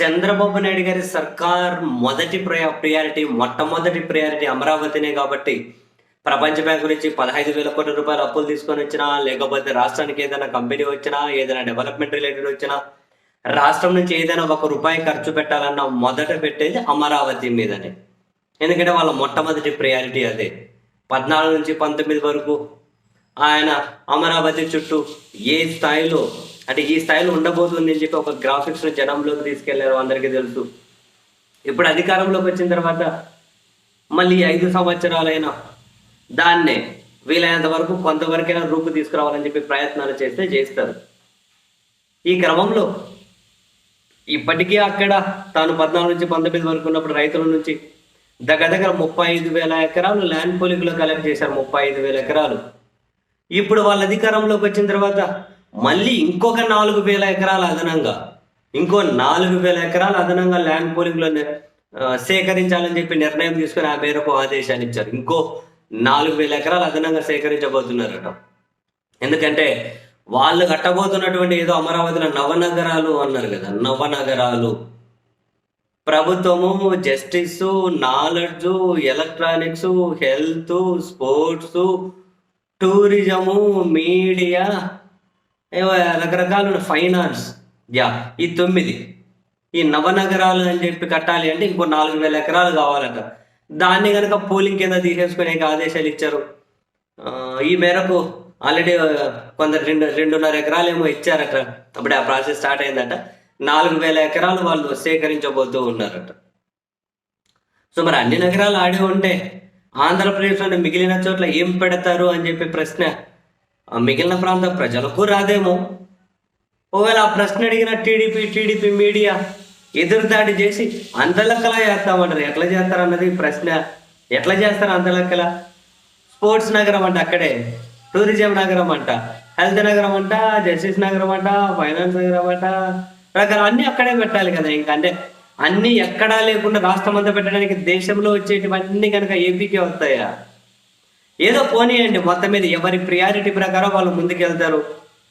చంద్రబాబు నాయుడు గారి సర్కార్ మొదటి ప్రయా ప్రియారిటీ మొట్టమొదటి ప్రియారిటీ అమరావతినే కాబట్టి ప్రపంచ బ్యాంకు నుంచి పదహైదు వేల కోట్ల రూపాయలు అప్పులు తీసుకొని వచ్చినా లేకపోతే రాష్ట్రానికి ఏదైనా కంపెనీ వచ్చినా ఏదైనా డెవలప్మెంట్ రిలేటెడ్ వచ్చినా రాష్ట్రం నుంచి ఏదైనా ఒక రూపాయి ఖర్చు పెట్టాలన్న మొదట పెట్టేది అమరావతి మీదనే. ఎందుకంటే వాళ్ళ మొట్టమొదటి ప్రయారిటీ అదే. పద్నాలుగు నుంచి పంతొమ్మిది వరకు ఆయన అమరావతి చుట్టూ ఏ స్థాయిలో అంటే ఈ స్థాయిలో ఉండబోతుంది అని చెప్పి ఒక గ్రాఫిక్స్ జనంలోకి తీసుకెళ్ళారు అందరికీ తెలుసు. ఇప్పుడు అధికారంలోకి వచ్చిన తర్వాత మళ్ళీ ఐదు సంవత్సరాలైనా దాన్నే వీలైనంత వరకు కొంతవరకైనా రూపు తీసుకురావాలని చెప్పి ప్రయత్నాలు చేస్తే చేస్తారు ఈ క్రమంలో ఇప్పటికీ అక్కడ తాను పద్నాలుగు నుంచి పంతొమ్మిది వరకు ఉన్నప్పుడు రైతుల నుంచి దగ్గర దగ్గర ముప్పై ఐదు వేల ఎకరాలు ల్యాండ్ పోలికలో కలెక్ట్ చేశారు ముప్పై ఐదు వేల ఎకరాలు. ఇప్పుడు వాళ్ళ అధికారంలోకి వచ్చిన తర్వాత మళ్ళీ ఇంకొక నాలుగు వేల ఎకరాలు అదనంగా ఇంకో నాలుగు వేల ఎకరాలు అదనంగా ల్యాండ్ పోలింగ్లో సేకరించాలని చెప్పి నిర్ణయం తీసుకుని ఆ మేరకు ఆదేశాన్ని ఇచ్చారు. ఇంకో నాలుగు వేల ఎకరాలు అదనంగా సేకరించబోతున్నారట. ఎందుకంటే వాళ్ళు కట్టబోతున్నటువంటి ఏదో అమరావతిలో నవనగరాలు అన్నారు కదా నవనగరాలు. ప్రభుత్వము justice knowledge electronics health sports tourism media ఏవో ఫైన్ ఫైనాన్స్ యా ఈ తొమ్మిది. ఈ నవనగరాలు అని చెప్పి కట్టాలి అంటే ఇంకో నాలుగు వేల ఎకరాలు కావాలంట. దాన్ని కనుక పోలింగ్ కింద తీసేసుకునే ఆదేశాలు ఇచ్చారు. ఈ మేరకు ఆల్రెడీ కొందరు రెండు రెండున్నర ఎకరాలు ఏమో ఇచ్చారట. అప్పుడే ఆ ప్రాసెస్ స్టార్ట్ అయిందట. నాలుగు వేల ఎకరాలు వాళ్ళు సేకరించబోతూ ఉన్నారట. సో మరి అన్ని నగరాలు ఆడి ఉంటే ఆంధ్రప్రదేశ్లోని మిగిలిన చోట్ల ఏం పెడతారు అని చెప్పి ప్రశ్న మిగిలిన ప్రాంత ప్రజలకు రాదేమో. ఒకవేళ ఆ ప్రశ్న అడిగిన టీడీపీ టీడీపీ మీడియా ఎదురుదాడి చేసి అంతలెక్కలా చేస్తామంటారు. ఎట్లా చేస్తారు అన్నది ప్రశ్న. ఎట్లా చేస్తారు అంతలెక్కల స్పోర్ట్స్ నగరం అంట అక్కడే. టూరిజం నగరం అంట హెల్త్ నగరం అంట జస్టిస్ నగరం అంట ఫైనాన్స్ నగరం అంట రకరకాల అన్ని అక్కడే పెట్టాలి కదా. ఇంకా అంటే అన్ని ఎక్కడా లేకుండా రాష్ట్రం అంతా పెట్టడానికి దేశంలో వచ్చేటివన్నీ కనుక ఏపీకే వస్తాయా? ఏదో పోనీయండి మొత్తం మీద ఎవరి ప్రియారిటీ ప్రకారం వాళ్ళు ముందుకెళ్తారు.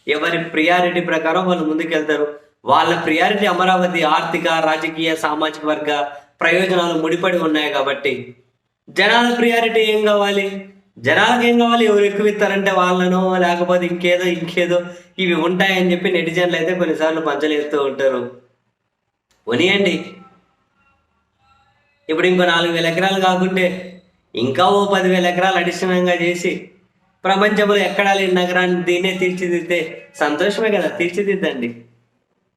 ఎవరి ప్రియారిటీ ప్రకారం వాళ్ళు ముందుకెళ్తారు. వాళ్ళ ప్రియారిటీ అమరావతి ఆర్థిక రాజకీయ సామాజిక వర్గ ప్రయోజనాలు ముడిపడి ఉన్నాయి కాబట్టి జనాల ప్రియారిటీ ఏం కావాలి? జనాలకు ఏం కావాలి? ఎవరు ఎక్కువ ఇస్తారంటే వాళ్ళనో లేకపోతే ఇంకేదో ఇంకేదో ఇవి ఉంటాయని చెప్పి నెటిజన్లు అయితే కొన్నిసార్లు పంచలేస్తూ ఉంటారు. పోనీయండి. ఇప్పుడు ఇంకో నాలుగు వేల ఎకరాలు కాకుంటే ఇంకా ఓ పదివేల ఎకరాలు అడిషనల్గా చేసి ప్రపంచంలో ఎక్కడా లేని నగరాన్ని దీన్నే తీర్చిదిద్దే సంతోషమే కదా తీర్చిదిద్దండి.